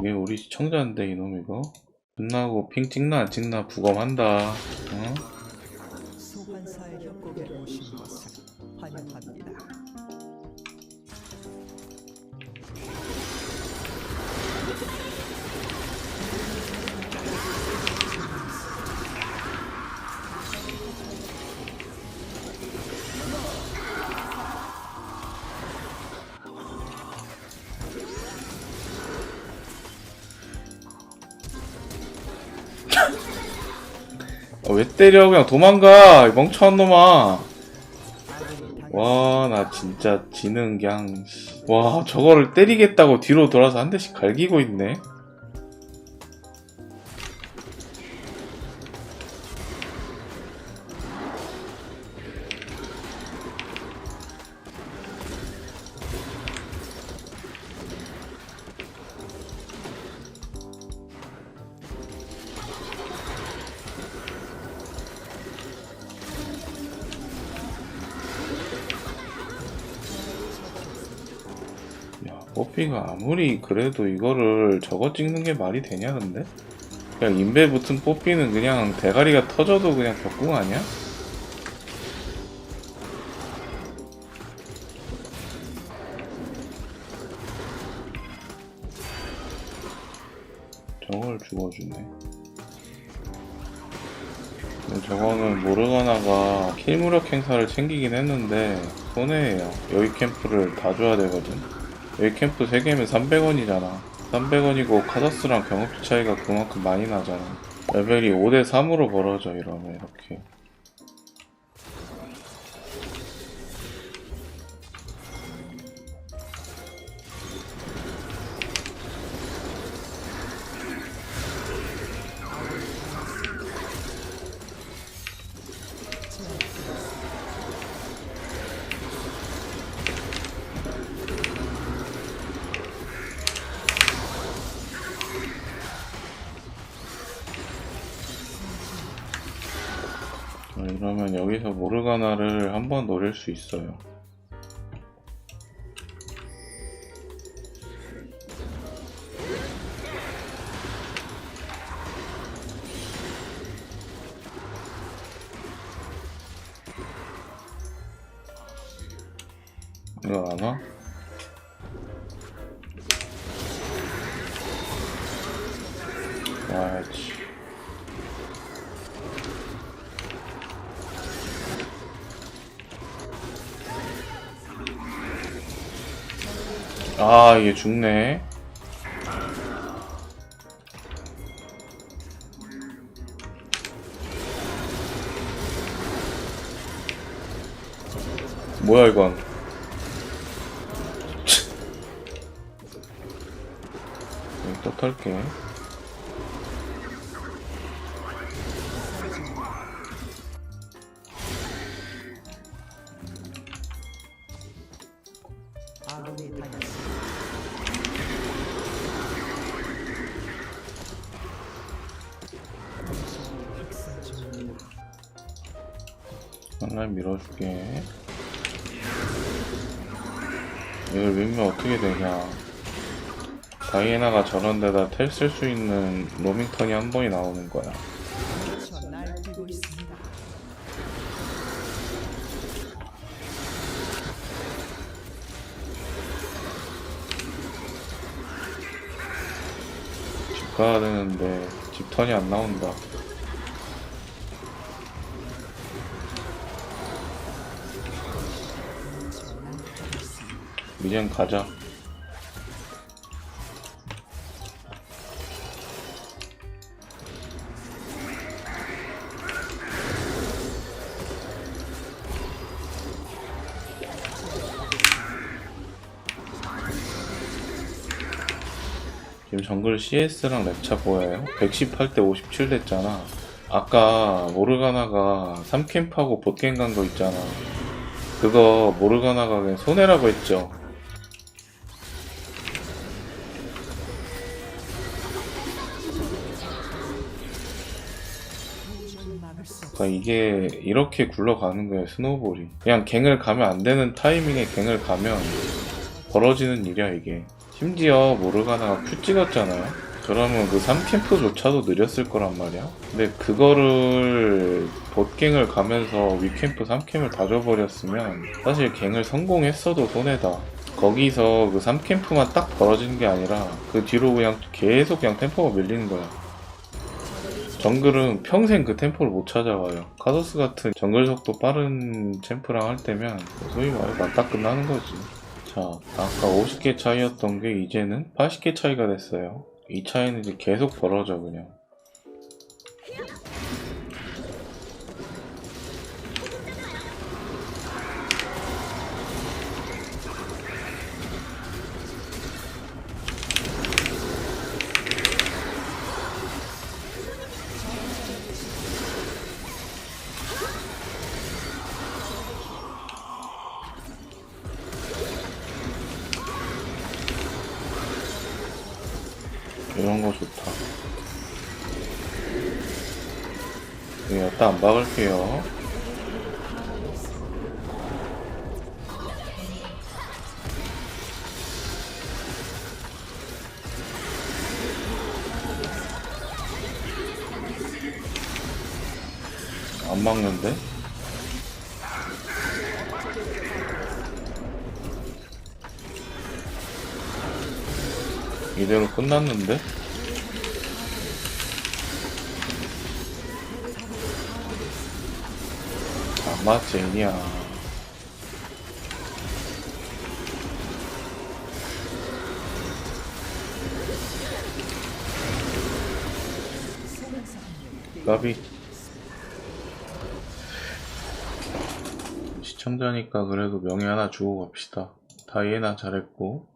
이게 우리 시청자인데 이놈 이거 끝나고 핑 찍나 안 찍나 부검한다 어? 어, 왜 때려? 그냥 도망가 이 멍청한 놈아. 와 나 진짜 지는 씨. 와 저거를 때리겠다고 뒤로 돌아서 한 대씩 갈기고 있네 아무리 그래도 이거를 저거 찍는 게 말이 되냐 근데? 그냥 인베 붙은 뽀삐는 그냥 대가리가 터져도 그냥 벽궁 아니야? 저걸 죽어주네 저거는 모르가나가 킬 무력 행사를 챙기긴 했는데 손해예요 여기 캠프를 다 줘야 되거든 여기 캠프 3개면 300원이잖아. 300원이고 카자스랑 경험치 차이가 그만큼 많이 나잖아. 레벨이 5대3으로 벌어져 이러면 이렇게 자, 이러면 여기서 모르가나를 한번 노릴 수 있어요 이거 안 와? 와야지 아 이게 죽네. 뭐야 이건? 또 털게. 아군이 당했습니다. 하나 밀어줄게. 이걸 밀면 어떻게 되냐? 다이애나가 저런 데다 텔 쓸 수 있는 로밍턴이 한 번이 나오는 거야. 집 가야 되는데 집턴이 안 나온다 이젠 가자 지금 정글 CS랑 랩차 보여요? 118대 57 됐잖아. 아까 모르가나가 3캠프하고 보트갱 간거 있잖아. 그거 모르가나가 손해라고 했죠. 그러니까 이게 이렇게 굴러가는 거예요 스노우볼이 그냥 갱을 가면 안 되는 타이밍에 갱을 가면 벌어지는 일이야 이게 심지어 모르가나가 큐 찍었잖아요. 그러면 그 3캠프조차도 느렸을 거란 말이야. 근데 그거를 봇갱을 가면서 위캠프 3캠을 다 줘버렸으면 사실 갱을 성공했어도 손해다. 거기서 그 3캠프만 딱 벌어지는 게 아니라 그 뒤로 그냥 계속 그냥 템포가 밀리는 거야. 정글은 평생 그 템포를 못 찾아와요. 카더스 같은 정글 속도 빠른 챔프랑 할 때면 소위 말해 맞다 끝나는 거지. 자, 아까 50개 차이였던 게 이제는 80개 차이가 됐어요. 이 차이는 이제 계속 벌어져 그냥. 여기 여기다 안 박을게요. 안 막는데? 이대로 끝났는데? 안 맞지, 애니야. 나비. 시청자니까 그래도 명예 하나 주고 갑시다. 다이애나 잘했고.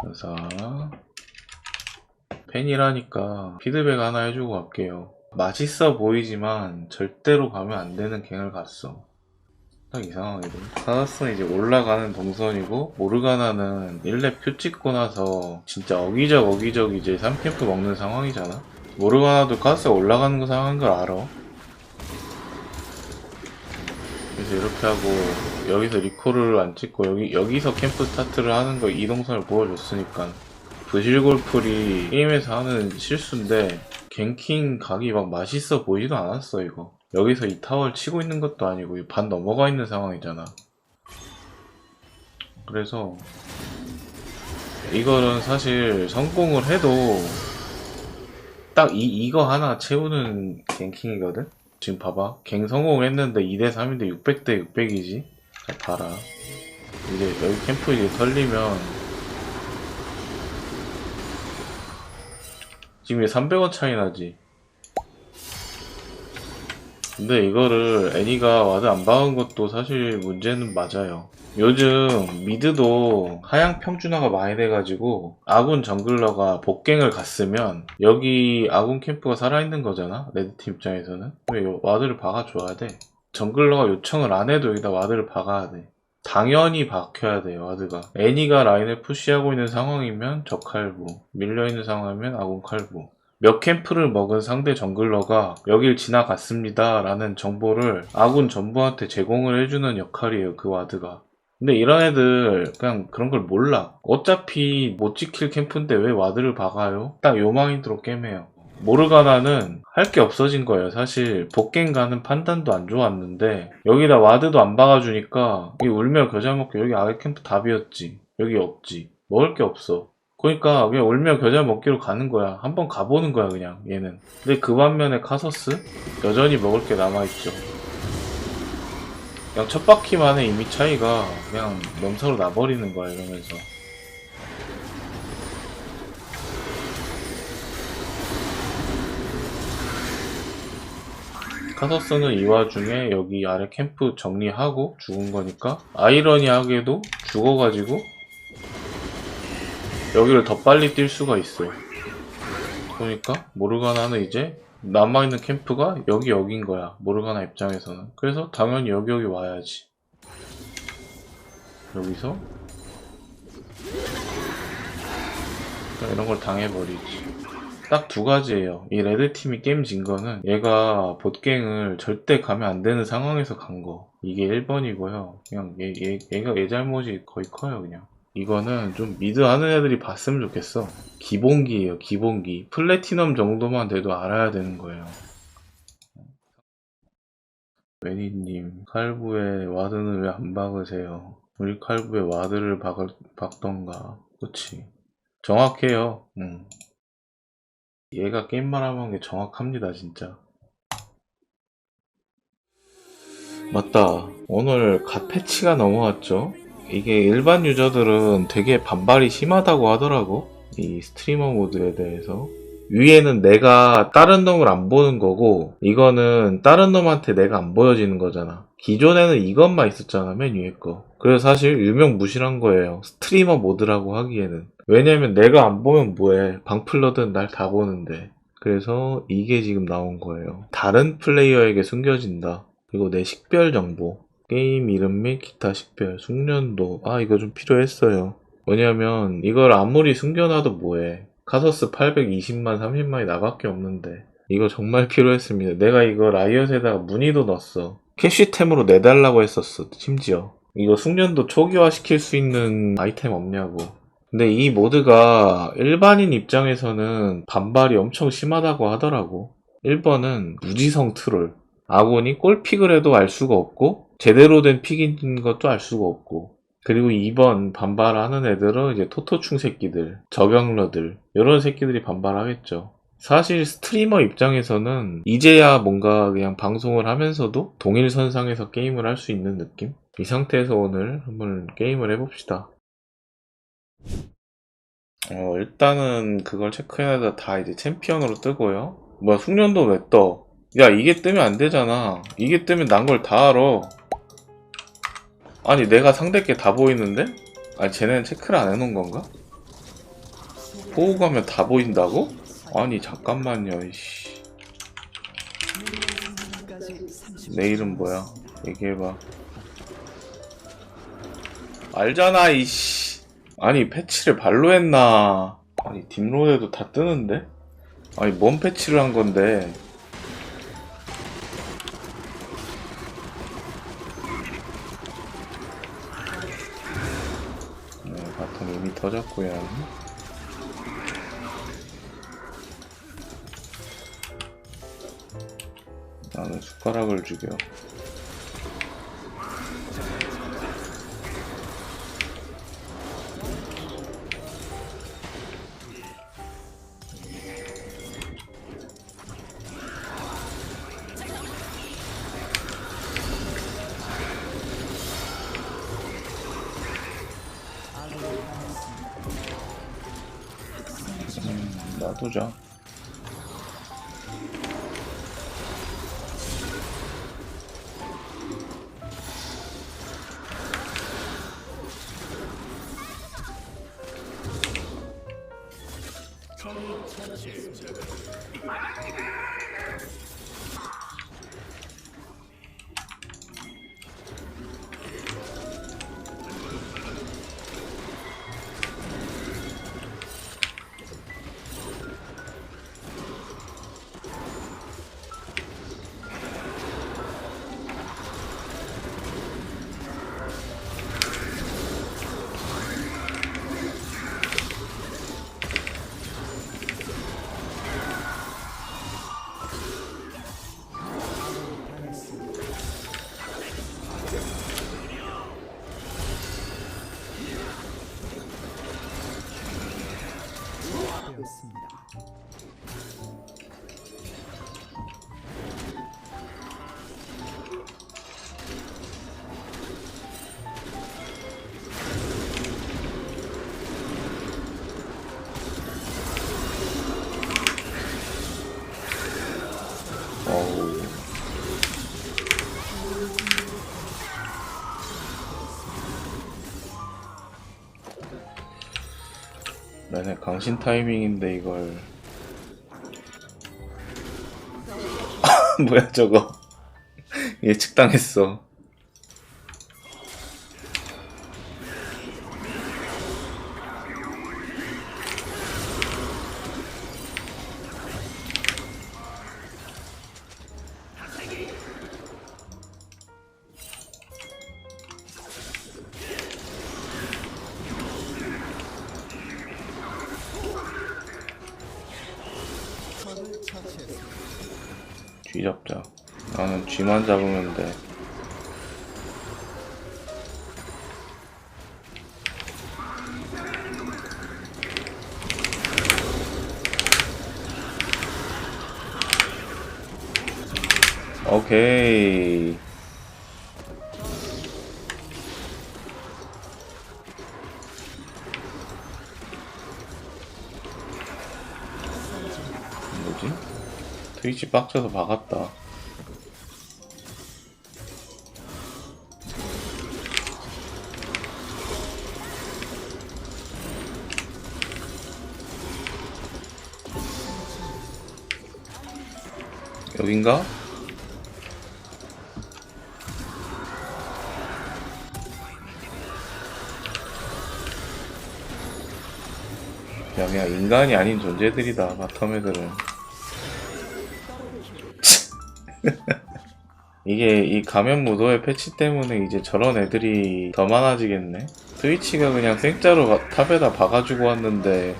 그래서 팬이라니까 피드백 하나 해주고 갈게요. 맛있어 보이지만 절대로 가면 안 되는 갱을 갔어. 딱 이상하게 돼. 카나스는 이제 올라가는 동선이고 모르가나는 1렙 표 찍고 나서 진짜 어기적 어기적 이제 3캠프 먹는 상황이잖아. 모르가나도 카나스가 올라가는 거 상황인 걸 알아. 그래서 이렇게 하고 여기서 리콜을 안 찍고 여기 여기서 캠프 스타트를 하는 거 이 동선을 보여줬으니까 부실골풀이 게임에서 하는 실수인데 갱킹 각이 막 맛있어 보이지도 않았어 이거. 여기서 이 타워를 치고 있는 것도 아니고 이반 넘어가 있는 상황이잖아. 그래서 이거는 사실 성공을 해도 딱 이, 이거 하나 채우는 갱킹이거든? 지금 봐봐. 갱 성공했는데 2대3인데 600대 600이지? 자 봐라. 이제 여기 캠프 이제 털리면 지금 이게 300원 차이 나지. 근데 이거를 애니가 와드 안 박은 것도 사실 문제는 맞아요. 요즘 미드도 하향 평준화가 많이 돼가지고 아군 정글러가 복갱을 갔으면 여기 아군 캠프가 살아있는 거잖아 레드팀 입장에서는. 왜 요- 와드를 박아줘야 돼. 정글러가 요청을 안 해도 여기다 와드를 박아야 돼 당연히 박혀야 돼 와드가. 애니가 라인을 푸시하고 있는 상황이면 적칼부 밀려있는 상황이면 아군 칼부. 몇 캠프를 먹은 상대 정글러가 여길 지나갔습니다 라는 정보를 아군 전부한테 제공을 해주는 역할이에요 그 와드가. 근데 이런 애들 그냥 그런 걸 몰라. 어차피 못 지킬 캠프인데 왜 와드를 박아요? 딱 요 마인드로 게임해요 모르가나는 할 게 없어진 거예요 사실 복갱 가는 판단도 안 좋았는데 여기다 와드도 안 박아주니까 이 울며 겨자 먹고 여기 아래 캠프 다 비었지 여기 없지 먹을 게 없어 그러니까 그냥 울며 겨자 먹기로 가는 거야. 한번 가보는 거야 그냥 얘는. 근데 그 반면에 카서스 여전히 먹을 게 남아있죠. 그냥 첫 바퀴만에 이미 차이가 그냥 넘사로 나버리는 거야 이러면서. 카서스는 이 와중에 여기 아래 캠프 정리하고 죽은 거니까 아이러니하게도 죽어가지고 여기를 더 빨리 뛸 수가 있어. 그러니까 모르가나는 이제 남아있는 캠프가 여기 여긴 거야. 모르가나 입장에서는. 그래서 당연히 여기 여기 와야지. 여기서 이런 걸 당해버리지. 딱 두 가지예요. 이 레드 팀이 게임 진 거는 얘가 봇갱을 절대 가면 안 되는 상황에서 간 거. 이게 1번이고요. 그냥 얘, 얘, 얘가 얘 잘못이 거의 커요, 그냥. 이거는 좀 미드 하는 애들이 봤으면 좋겠어. 기본기예요, 기본기. 플래티넘 정도만 돼도 알아야 되는 거예요. 매니님, 칼부에 와드는 왜 안 박으세요? 우리 칼부에 와드를 박을, 박던가. 그치. 정확해요. 응. 얘가 게임만 하는 게 정확합니다, 진짜. 맞다. 오늘 갓 패치가 넘어왔죠? 이게 일반 유저들은 되게 반발이 심하다고 하더라고. 이 스트리머 모드에 대해서. 위에는 내가 다른 놈을 안 보는 거고, 이거는 다른 놈한테 내가 안 보여지는 거잖아. 기존에는 이것만 있었잖아, 맨 위에 거. 그래서 사실 유명무실한 거예요. 스트리머 모드라고 하기에는. 왜냐면 내가 안 보면 뭐해. 방플러든 날 다 보는데. 그래서 이게 지금 나온 거예요. 다른 플레이어에게 숨겨진다. 그리고 내 식별 정보. 게임 이름 및 기타 식별, 숙련도. 아, 이거 좀 필요했어요. 왜냐면 이걸 아무리 숨겨놔도 뭐해. 카서스 820만, 30만이 나밖에 없는데. 이거 정말 필요했습니다. 내가 이거 라이엇에다가 문의도 넣었어. 캐시템으로 내달라고 했었어, 심지어. 이거 숙련도 초기화 시킬 수 있는 아이템 없냐고. 근데 이 모드가 일반인 입장에서는 반발이 엄청 심하다고 하더라고. 1번은 무지성 트롤. 아군이 골픽을 해도 알 수가 없고, 제대로 된 픽인 것도 알 수가 없고, 그리고 2번 반발하는 애들은 이제 토토충 새끼들, 저격러들, 이런 새끼들이 반발하겠죠. 사실 스트리머 입장에서는 이제야 뭔가 그냥 방송을 하면서도 동일 선상에서 게임을 할 수 있는 느낌? 이 상태에서 오늘 한번 게임을 해봅시다. 어, 일단은 그걸 체크해놔야 다 이제 챔피언으로 뜨고요. 뭐야, 숙련도 왜 떠? 야, 이게 뜨면 안 되잖아. 이게 뜨면 난 걸 다 알아. 아니, 내가 상대께 다 보이는데? 아니, 쟤네는 체크를 안 해놓은 건가? 보고 가면 다 보인다고? 아니, 잠깐만요, 이씨. 내 이름 뭐야? 얘기해봐. 알잖아, 이씨. 아니, 패치를 발로 했나. 아니, 딥로드에도 다 뜨는데? 아니, 뭔 패치를 한 건데? 네, 바텀 이미 터졌고요. 숟가락을 죽여. 음, 놔두자. 강신 타이밍인데 이걸. 뭐야 저거. 예측당했어 나는 쥐만 잡으면 돼. 오케이. 뭐지? 트위치 빡쳐서 박았다. 여긴가? 야, 그냥 인간이 아닌 존재들이다, 바텀 애들은. 이게 이 가면 무도의 패치 때문에 이제 저런 애들이 더 많아지겠네. 트위치가 그냥 생짜로 가- 탑에다 박아주고 왔는데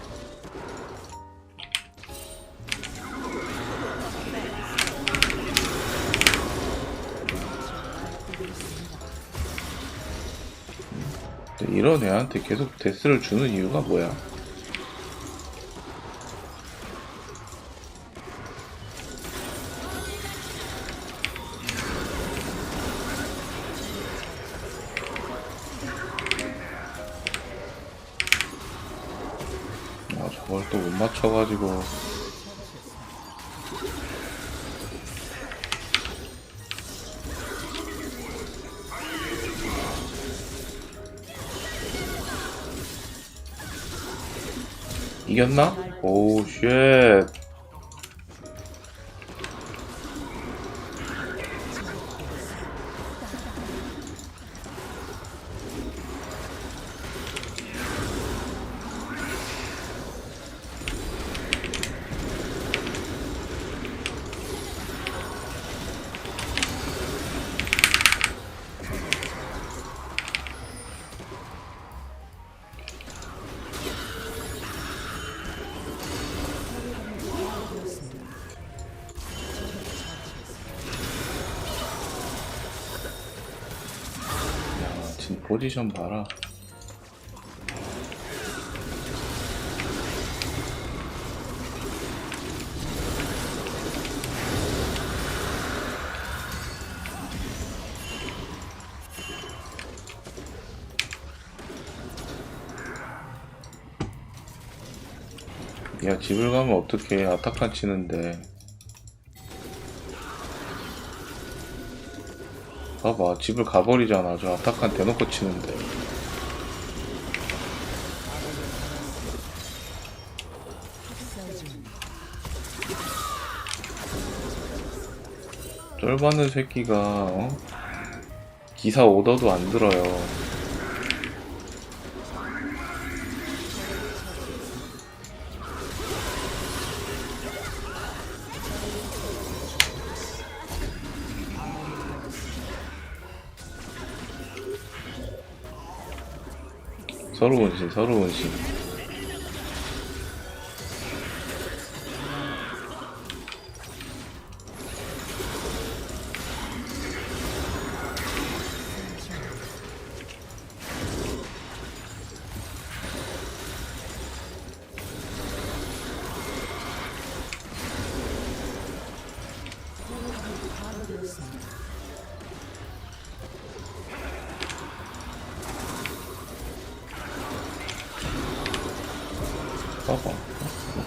이런 애한테 계속 데스를 주는 이유가 뭐야? 아 저걸 또 못 맞춰가지고 이겼나? 오우 쉣 야, 진 포지션 봐라. 야, 집을 가면 어떡해. 아타칸 치는데. 봐봐, 집을 가버리잖아. 저 아타칸 대놓고 치는데. 쫄받는 새끼가, 어? 기사 오더도 안 들어요. 서로 원신, 서로 원신.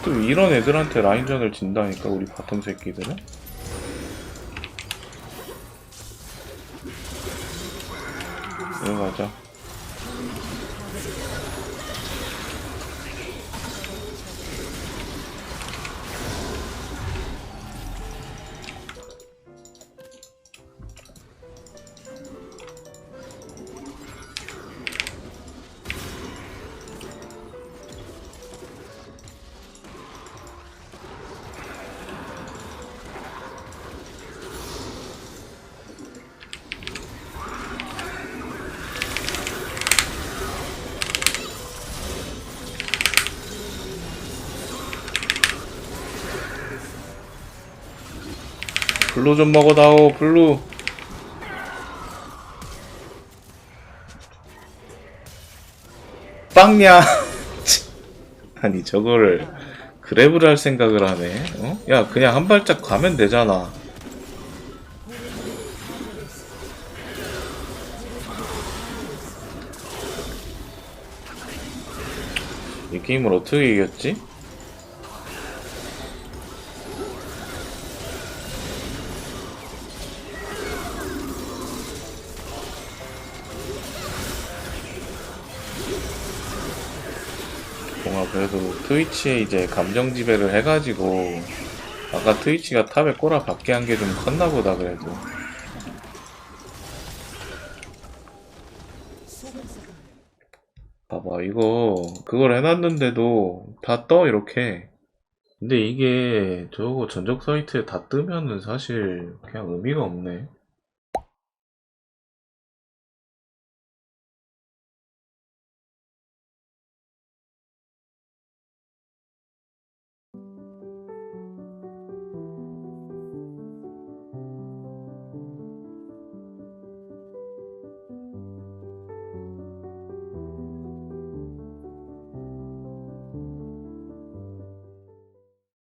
또 이런 애들한테 라인전을 진다니까, 우리 바텀 새끼들은? 블루 좀 먹어다오 블루 빵야 아니 저거를 그랩을 할 생각을 하네 어? 야 그냥 한 발짝 가면 되잖아 이 게임을 어떻게 이겼지? 트위치에 이제 감정 지배를 해가지고 아까 트위치가 탑에 꼬라 박게 한 게 좀 컸나 보다 그래도. 봐봐 이거 그걸 해놨는데도 다 떠 이렇게. 근데 이게 저거 전적 사이트에 다 뜨면은 사실 그냥 의미가 없네